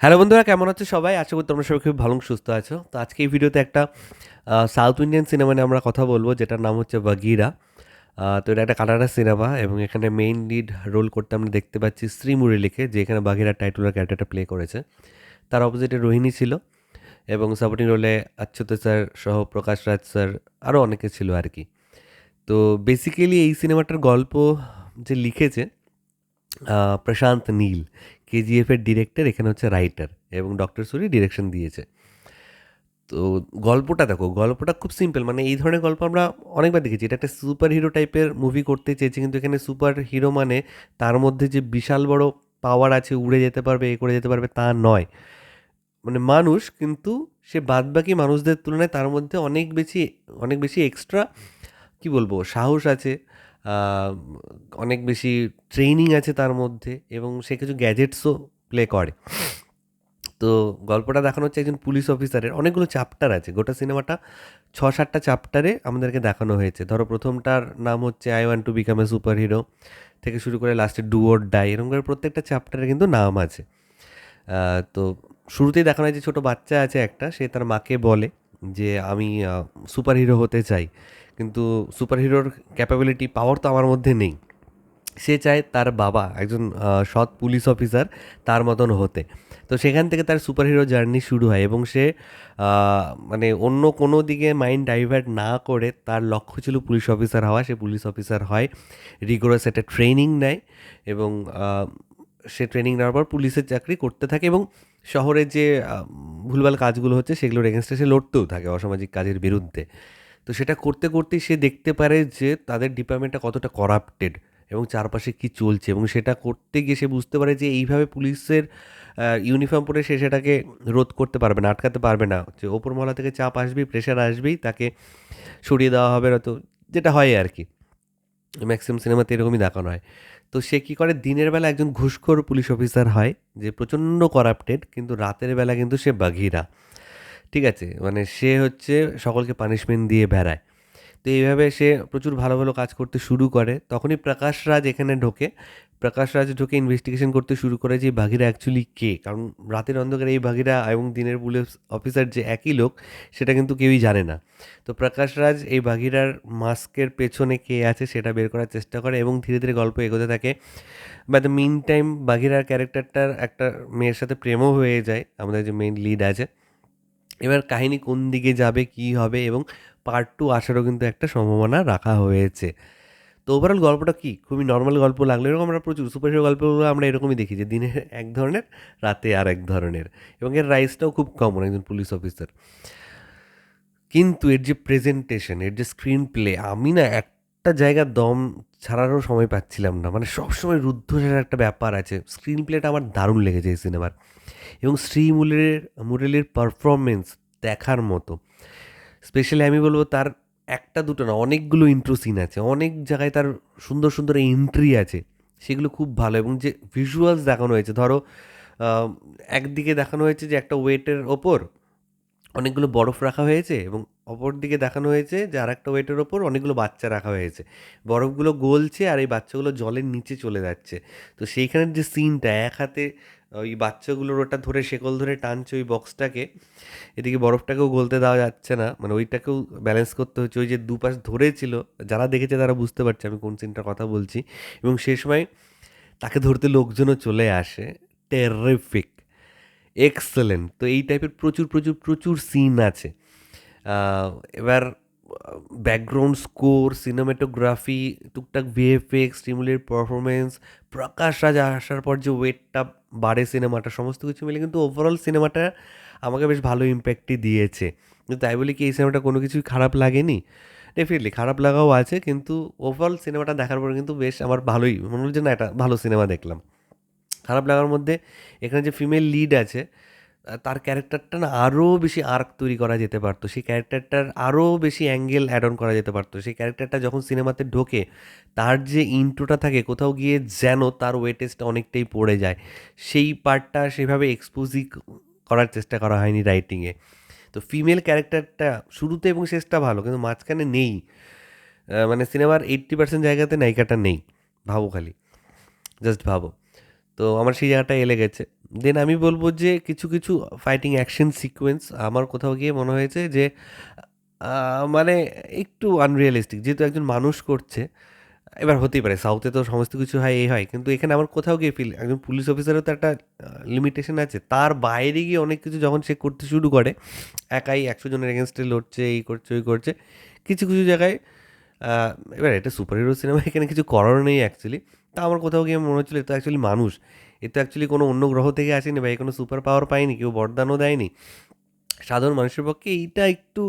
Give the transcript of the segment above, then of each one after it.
Hello বন্ধুরা, কেমন আছো সবাই? আশা করি তোমরা সবাই খুব ভালো সুস্থ আছো। তো আজকে এই ভিডিওতে একটা সাউথ ইন্ডিয়ান সিনেমা নিয়ে আমরা কথা বলব, যেটার নাম হচ্ছে বাগিরা তো এটা একটা কানাডা সিনেমা এবং এখানে মেইন লিড রোল করতে আমরা দেখতে পাচ্ছি শ্রী মুরলীকে যে এখানে বাগিরা টাইটুলার ক্যারেক্টারটা প্লে করেছে। তার অপোজিটে রোহিণী ছিল এবং সাপোর্টিং রোলে অচ্যুত স্যার সহ প্রকাশ রাজ স্যার আরও অনেকে ছিল আর কি। তো বেসিক্যালি এই সিনেমাটার গল্প যে লিখেছে প্রশান্ত নীল কেজিএফের ডিরেক্টর এখানে হচ্ছে রাইটার এবং ডক্টর সুরি ডিরেকশন দিয়েছে। তো গল্পটা দেখো, গল্পটা খুব সিম্পল মানে এই ধরনের গল্প আমরা অনেকবার দেখেছি। এটা একটা সুপার হিরো টাইপের মুভি করতে চেয়েছি, কিন্তু এখানে সুপার হিরো মানে তার মধ্যে যে বিশাল বড় পাওয়ার আছে, উড়ে যেতে পারবে, এ করে যেতে পারবে, তা নয়। মানে মানুষ কিন্তু সে বাদবাকি মানুষদের তুলনায় তার মধ্যে অনেক বেশি অনেক বেশি এক্সট্রা কি বলব, সাহস আছে। অনেক বেশি ট্রেনিং আছে তার মধ্যে এবং সে কিছু গ্যাজেটসও প্লে করে। তো গল্পটা দেখানো হচ্ছে একজন পুলিশ অফিসারের। অনেকগুলো চ্যাপ্টার আছে। গোটা সিনেমাটা ছ সাতটা চ্যাপ্টারে আমাদেরকে দেখানো হয়েছে। ধরো প্রথমটার নাম হচ্ছে I want to become a super hero থেকে শুরু করে লাস্টে ডু ওর ডাই এরকম করে প্রত্যেকটা চ্যাপ্টারে কিন্তু নাম আছে। তো শুরুতেই দেখানো হয়েছে ছোটো বাচ্চা আছে একটা, সে তার মাকে বলে যে আমি সুপার হিরো হতে চাই। কিন্তু সুপার হিরোর ক্যাপাবিলিটি পাওয়ার তো আমার মধ্যে নেই। সে চায় তার বাবা, একজন সৎ পুলিশ অফিসার তার মতন হতে। তো সেখান থেকে তার সুপার হিরো জার্নি শুরু হয় এবং সে মানে অন্য কোনো দিকে মাইন্ড ডাইভার্ট না করে তার লক্ষ্য ছিল পুলিশ অফিসার হওয়া। সে পুলিশ অফিসার হয় রিগোরাস একটা ট্রেনিং নেয় এবং সে ট্রেনিং নেওয়ার পর পুলিশের চাকরি করতে থাকে এবং শহরে যে ভুলভাল কাজগুলো হচ্ছে সেগুলোর এগেনস্টে সে লড়তেও থাকে অসামাজিক কাজের বিরুদ্ধে। তো সেটা করতে, করতেই সে দেখতে পারে যে তাদের ডিপার্টমেন্টটা কতটা করাপ্টেড এবং চারপাশে কি চলছে এবং সেটা করতে গিয়ে সে বুঝতে পারে যে এইভাবে পুলিশের ইউনিফর্ম পরে সে সেটাকে রোধ করতে পারবে না, আটকাতে পারবে না। যে ওপর মহলা থেকে চাপ আসবেই প্রেশার আসবেই, তাকে সরিয়ে দেওয়া হবে না তো যেটা হয় আর কি। ম্যাক্সিমাম সিনেমাতে এরকমই দেখানো হয়। তো সে কী করে? দিনের বেলা একজন ঘুষখোর পুলিশ অফিসার হয়, যে প্রচণ্ড করাপ্টেড কিন্তু রাতের বেলা কিন্তু সে বাঘিরা। ঠিক আছে? মানে সে হচ্ছে সকলকে পানিশমেন্ট দিয়ে বেড়ায়। তো এইভাবে সে প্রচুর ভালো ভালো কাজ করতে শুরু করে। তখনই প্রকাশ রাজ এখানে ঢোকে। প্রকাশ রাজ ঢোকে ইনভেস্টিগেশন করতে শুরু করে যে বাঘিরা অ্যাকচুয়ালি কে? কারণ রাতের অন্ধকারে এই বাঘিরা এবং দিনের পুলিশ অফিসার যে একই লোক, সেটা কিন্তু কেউই জানে না। তো প্রকাশ রাজ এই বাঘিরার মাস্কের পেছনে কে আছে সেটা বের করার চেষ্টা করে এবং ধীরে ধীরে গল্প এগোতে থাকে। বাই দ্য মিন টাইম বাঘিরার ক্যারেক্টারটার একটা মেয়ের সাথে প্রেমও হয়ে যায়। আমাদের যে মেইন লিড আছে। এবার কাহিনী কোন দিকে যাবে, কি হবে এবং পার্ট টু আসারও কিন্তু একটা সম্ভাবনা রাখা হয়েছে। তো ওভারঅল গল্পটা কি? খুবই নর্মাল গল্প লাগল। এরকম আমরা প্রচুর সুপার হিরো গল্পগুলো আমরা এরকমই দেখি যে দিনে এক ধরনের, রাতে আর এক ধরনের। এবং এর রাইসটাও খুব কমন একজন পুলিশ অফিসার কিন্তু এর যে প্রেজেন্টেশন এর যে স্ক্রিন প্লে আমি না একটা জায়গার দম ছাড়ারও সময় পাচ্ছিলাম না। মানে সবসময় রুদ্ধশ্বাসের একটা ব্যাপার আছে। স্ক্রিন প্লেটা আমার দারুণ লেগেছে এই সিনেমার এবং শ্রী মুরের মুরেলির পারফরমেন্স দেখার মতো। স্পেশালি আমি বলব তার একটা দুটো না, অনেকগুলো ইন্ট্রো সিন আছে, অনেক জায়গায় তার সুন্দর সুন্দর এন্ট্রি আছে, সেগুলো খুব ভালো এবং যে ভিজুয়ালস দেখানো হয়েছে, ধরো একদিকে দেখানো হয়েছে যে একটা ওয়েটের ওপর অনেকগুলো বরফ রাখা হয়েছে এবং অপর দিকে দেখানো হয়েছে যে আর একটা ওয়েটের ওপর অনেকগুলো বাচ্চা রাখা হয়েছে। বরফগুলো গলছে আর এই বাচ্চাগুলো জলের নিচে চলে যাচ্ছে। তো সেইখানের যে সিনটা এক হাতে ওই বাচ্চাগুলোর ওটা ধরে শেকল ধরে টানছে ওই বক্সটাকে এদিকে বরফটাকেও গলতে দেওয়া যাচ্ছে না। মানে ওইটাকেও ব্যালেন্স করতে হচ্ছে। ওই যে দুপাশ ধরেছিল, যারা দেখেছে তারা বুঝতে পারছে আমি কোন সিনটার কথা বলছি। এবং সে সময় তাকে ধরতে লোকজনও চলে আসে। টেরিফিক এক্সেলেন্ট তো এই টাইপের প্রচুর প্রচুর প্রচুর সিন আছে। এবার ব্যাকগ্রাউন্ড স্কোর সিনেমাটোগ্রাফি টুকটাক ভিএফএক্স স্টিমুলের পারফরমেন্স প্রকাশ রাজ আসার পর যে ওয়েটটা বাড়ে সিনেমাটা সমস্ত কিছু মিলে কিন্তু ওভারঅল সিনেমাটা আমাকে বেশ ভালো ইম্প্যাক্টই দিয়েছে। তাই বলে কি এই সিনেমাটা কোনো কিছুই খারাপ লাগেনি? ডেফিনেটলি খারাপ লাগাও আছে, কিন্তু ওভারঅল সিনেমাটা দেখার পর কিন্তু বেশ আমার ভালোই, মনে হচ্ছে না, এটা ভালো সিনেমা দেখলাম। খারাপ লাগার মধ্যে এখানে যে ফিমেল লিড আছে তার ক্যারেক্টারটা না আরও বেশি আর্ক তৈরি করা যেতে পারতো। সেই ক্যারেক্টারটার আরও বেশি অ্যাঙ্গেল অ্যাড অন করা যেতে পারতো। সেই ক্যারেক্টারটা যখন সিনেমাতে ঢোকে, তার যে ইন্ট্রোটা থাকে, কোথাও গিয়ে যেন তার ওয়েটেজটা অনেকটাই পড়ে যায়। সেই পার্টটা সেভাবে এক্সপোজই করার চেষ্টা করা হয়নি রাইটিংয়ে তো ফিমেল ক্যারেক্টারটা শুরুতে এবং শেষটা ভালো, কিন্তু মাঝখানে নেই। মানে সিনেমার এইট্টি পার্সেন্ট জায়গাতে নায়িকাটা নেই। ভাবো খালি। জাস্ট ভাবো। তো আমার সেই জায়গাটা এলে গেছে। দেন আমি বলব যে কিছু কিছু ফাইটিং অ্যাকশন সিকোয়েন্স আমার কোথাও গিয়ে মনে হয়েছে যে মানে একটু আনরিয়ালিস্টিক যেহেতু একজন মানুষ করছে, এবার হতেই পারে সাউথে তো সমস্ত কিছু হয়, এই হয়। কিন্তু এখানে আমার কোথাও গিয়ে ফিল একজন পুলিশ অফিসারও তো একটা লিমিটেশন আছে। তার বাইরে গিয়ে অনেক কিছু যখন সে করতে শুরু করে, একাই একশো জনের এগেনস্টে লড়ছে, এই করছে, ওই করছে, কিছু কিছু জায়গায় এবার এটা সুপার হিরো সিনেমা এখানে কিছু করার নেই অ্যাকচুয়ালি তা আমার কোথাও গিয়ে মনে হচ্ছিল এটা অ্যাকচুয়ালি মানুষ। এ তো অ্যাকচুয়ালি কোনো অন্য গ্রহ থেকে আসেনি বা এ কোনো সুপার পাওয়ার পায়নি, কেউ বরদানও দেয়নি। সাধারণ মানুষের পক্ষে এইটা একটু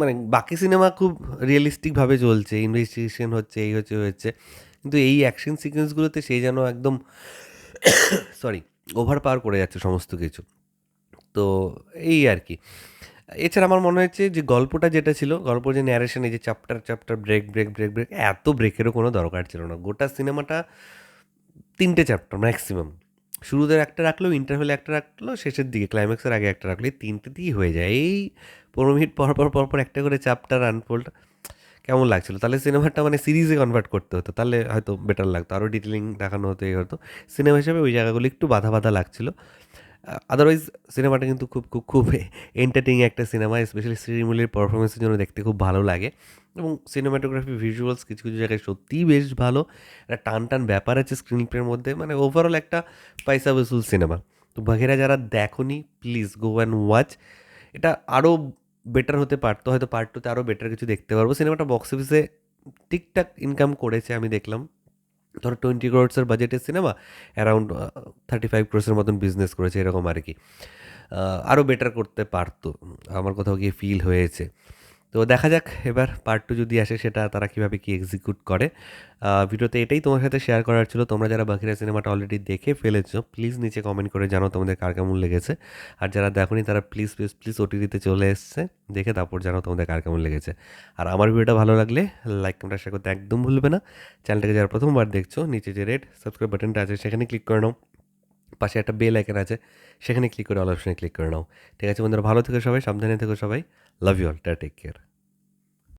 মানে বাকি সিনেমা খুব রিয়েলিস্টিকভাবে চলছে ইনভেস্টিগেশন হচ্ছে, এই হচ্ছে হচ্ছে। কিন্তু এই অ্যাকশন সিকোয়েন্সগুলোতে সেই যেন একদম সরি ওভার পাওয়ার করে যাচ্ছে সমস্ত কিছু। তো এই আর কি। এছাড়া আমার মনে হচ্ছে যে গল্পটা যেটা ছিল, গল্প যে ন্যারেশন এই যে chapter chapter break break break break এত ব্রেকেরও কোনো দরকার ছিল না। গোটা সিনেমাটা তিনটে চ্যাপ্টার ম্যাক্সিমাম শুরুতে একটা রাখল ইন্টারভেলে একটা রাখল, শেষের দিকে ক্লাইম্যাক্সের আগে একটা রাখল, এই তিনটে দিয়েই হয়ে যায়। এই পনেরো মিনিট পর পর পর পর একটা করে চ্যাপ্টার আনফোল্ড কেমন লাগছিল? তাহলে সিনেমাটা মানে সিরিজে কনভার্ট করতে হতো, তাহলে হয়তো বেটার লাগতো। আরও ডিটেলিং দেখানো হতো, এই হতো। সিনেমা হিসাবে ওই জায়গাগুলো একটু বাধা বাধা লাগছিল। আদারওয়াইজ সিনেমাটা কিন্তু খুব খুব খুব এন্টারটেইনিং একটা সিনেমা স্পেশালি শ্রীমুলির পারফরমেন্সের জন্য দেখতে খুব ভালো লাগে। এবং সিনেমাটোগ্রাফি ভিজুয়ালস কিছু কিছু জায়গায় সত্যিই বেশ ভালো। একটা টান টান ব্যাপার আছে স্ক্রিন প্লের মধ্যে। মানে ওভারঅল একটা পয়সা বসুল সিনেমা তো বাঘেরা যারা দেখনি প্লিজ গো অ্যান্ড ওয়াচ এটা আরও বেটার হতে পারতো হয়তো পার্ট টুতে আরও বেটার কিছু দেখতে পারব। সিনেমাটা বক্স অফিসে ঠিকঠাক ইনকাম করেছে, আমি দেখলাম। ধরো টোয়েন্টি ক্রোডসের বাজেটের সিনেমা অ্যারাউন্ড থার্টি ফাইভ ক্রোডসের মতন বিজনেস করেছে, এরকম আর কি। আরও বেটার করতে পারতো। আমার কোথাও গিয়ে ফিল হয়েছে। তো দেখা যাক, এবার পার্ট টু যদি আসে সেটা তারা কীভাবে কি এক্সিকিউট করে। ভিডিওতে এটাই তোমার সাথে শেয়ার করার ছিল। তোমরা যারা বাকিরা সিনেমাটা অলরেডি দেখে ফেলেছো প্লিজ নিচে কমেন্ট করে জানো তোমাদের কার কেমন লেগেছে। আর যারা দেখোনি তারা প্লিজ প্লিজ প্লিজ ওটিভিতে চলে এসছে, দেখে তারপর জানো তোমাদের কার কেমন লেগেছে। আর আমার ভিডিওটা ভালো লাগলে লাইক কমেন্ট শেয়ার করতে একদম ভুলবে না। চ্যানেলটাকে যারা প্রথমবার দেখছ, নিচে যে রেড সাবস্ক্রাইব বাটনটা আছে সেখানে ক্লিক করে নাও। পাশে একটা বেল আইকন আছে, সেখানে ক্লিক করে অল অপশনে ক্লিক করে নাও। ঠিক আছে বন্ধুরা, ভালো থেকো সবাই, সাবধানে থেকো সবাই। Love you all. Take care.